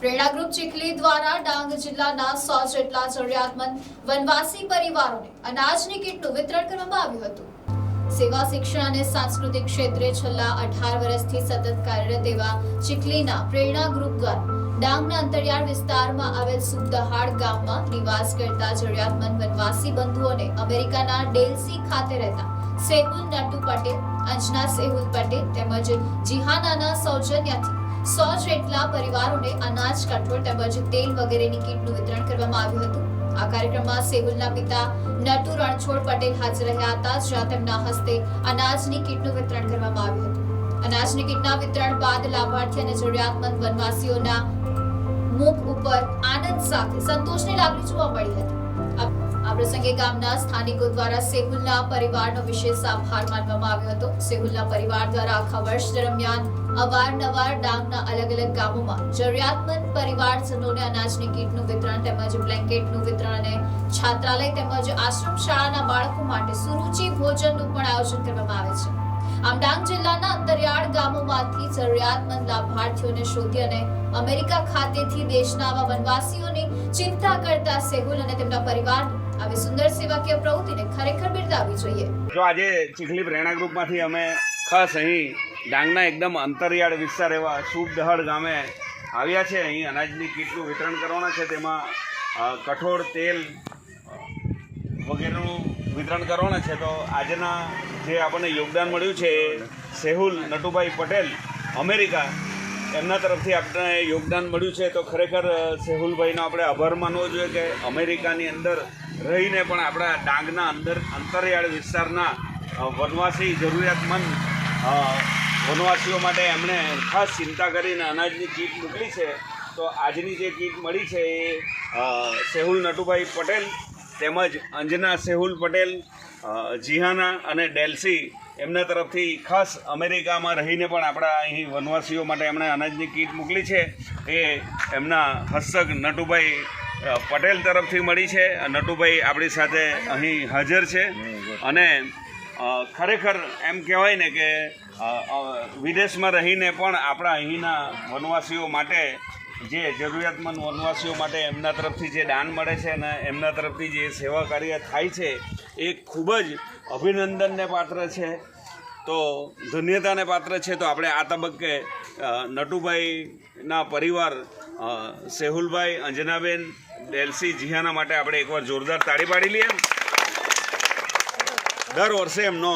પ્રેરણા ગ્રુપ ચીખલી દ્વારા ડાંગ જિલ્લાના સો જેટલા જરૂરિયાતમંદ વનવાસી પરિવારોને અનાજની કીટનું વિતરણ કરવામાં આવ્યું હતું. સેવા, શિક્ષણ અને સાંસ્કૃતિક ક્ષેત્રે છેલ્લા અઢાર વર્ષથી સતત કાર્યરત એવા ચીખલીના પ્રેરણા ગ્રુપ દ્વારા ડાંગના અંતરિયાળ વિસ્તારમાં આવેલ સુખદહાડ ગામમાં નિવાસ કરતા જરૂરિયાતમંદ વનવાસી બંધુઓને અમેરિકાના ડેલસી ખાતે રહેતા સેહુલ નટુ પટેલ, અંજના સેહુલ પટેલ તેમજ જીહાનાના સૌજન્યથી સો જેટલા પરિવારોને અનાજ, કઠોળ તેમજ તેલ વગેરેની કીટનું વિતરણ કરવામાં આવ્યું હતું. આ કાર્યક્રમમાં સેહુલના પિતા નટુ રણછોડ પટેલ હાજર રહ્યા હતા, જ્યાં તેમના હસ્તે અનાજની કીટનું વિતરણ કરવામાં આવ્યું હતું. અનાજની કીટના વિતરણ બાદ લાભાર્થી અને જરૂરિયાતમંદ વનવાસીઓના મુખ ઉપર આનંદ સાથે સંતોષની લાગણી જોવા મળી હતી. પ્રસંગે ગામના સ્થાનિકો દ્વારા સેહુલના પરિવારનો વિશેષ આભાર માનવામાં આવ્યો હતો. સેહુલના પરિવાર દ્વારા આખા વર્ષ દરમિયાન અવારનવાર ડાંગના અલગ અલગ ગામોમાં જરૂરિયાતમંદ પરિવારજનોને અનાજની કીટનું વિતરણ તેમજ બ્લેન્કેટનું વિતરણ અને છાત્રાલય તેમજ આશ્રમ શાળાના બાળકો માટે સુરુચિ ભોજનનું પણ આયોજન કરવામાં આવે છે. આમ ડાંગ જિલ્લાના અંતરિયાળ ગામોમાંથી જરૂરિયાતમંદ લાભાર્થીઓને શોધી અને અમેરિકા ખાતેથી દેશના આવા વનવાસીઓની ચિંતા કરતા સેહુલ અને તેમના પરિવારને આવી સુંદર સેવાકીય પ્રવૃત્તિને ખરેખર બિરદાવવી જોઈએ. જો આજે ચીખલી પ્રેરણા ગ્રુપમાંથી અમે ખાસ અહીં ડાંગના એકદમ અંતરિયાળ વિસ્તાર એવા શુભદહડ ગામે આવ્યા છે. અહીં અનાજની કીટનું વિતરણ કરવાના છે. તેમાં કઠોળ, તેલ વગેરેનું વિતરણ કરવાના છે. તો આજના જે આપણને યોગદાન મળ્યું છે એ સેહુલ નટુભાઈ પટેલ, અમેરિકા, એમના તરફથી આપણે યોગદાન મળ્યું છે. તો ખરેખર સેહુલભાઈનો આપણે આભાર માનવો જોઈએ કે અમેરિકાની અંદર રહીને પણ આપણા ડાંગના અંદર અંતરિયાળ વિસ્તારના વનવાસી જરૂરિયાતમંદ વનવાસીઓ માટે એમણે ખાસ ચિંતા કરીને અનાજની કીટ મોકલી છે. તો આજની જે કીટ મળી છે એ સેહુલ નટુભાઈ પટેલ તેમજ અંજના સેહુલ પટેલ જીહાના અને ડેલ્સી એમના તરફથી ખાસ અમેરિકામાં રહીને પણ આપણા અહીં વનવાસીઓ માટે એમણે અનાજની કીટ મોકલી છે. એ એમના હસ્તક નટુભાઈ પટેલ તરફથી મળી છે નટુભાઈ આપણી સાથે અહીં હાજર છે. અને ખરેખર એમ કહેવાય ને કે વિદેશમાં રહીને પણ આપણા અહીંના વનવાસીઓ માટે જે જરૂરિયાતમંદ વનવાસીઓ માટે એમના તરફથી જે દાન મળે છે અને એમના તરફથી જે સેવા કાર્ય થાય છે, એ ખૂબ જ અભિનંદનને પાત્ર છે. તો ધન્યતાને પાત્ર છે તો આપણે આ તબક્કે નટુભાઈના પરિવાર સેહુલભાઈ, અંજનાબેન, ડેલસી, જીહાના માટે આપણે એકવાર જોરદાર તાળી પાડી લઈએ. દર વર્ષે એમનો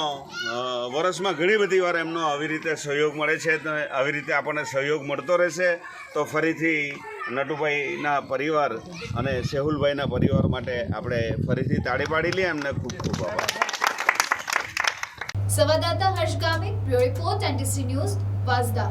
વર્ષમાં ઘણી બધી વાર એમનો આવી રીતે સહયોગ મળે છે આવી રીતે આપણને સહયોગ મળતો રહેશે. તો ફરીથી નટુભાઈના પરિવાર અને સેહુલભાઈના પરિવાર માટે આપણે ફરીથી તાળી પાડી લઈએ. એમને ખૂબ ખૂબ આભાર. સંવાદદાતા Harsh Gamit bureau report NDC news Vansda.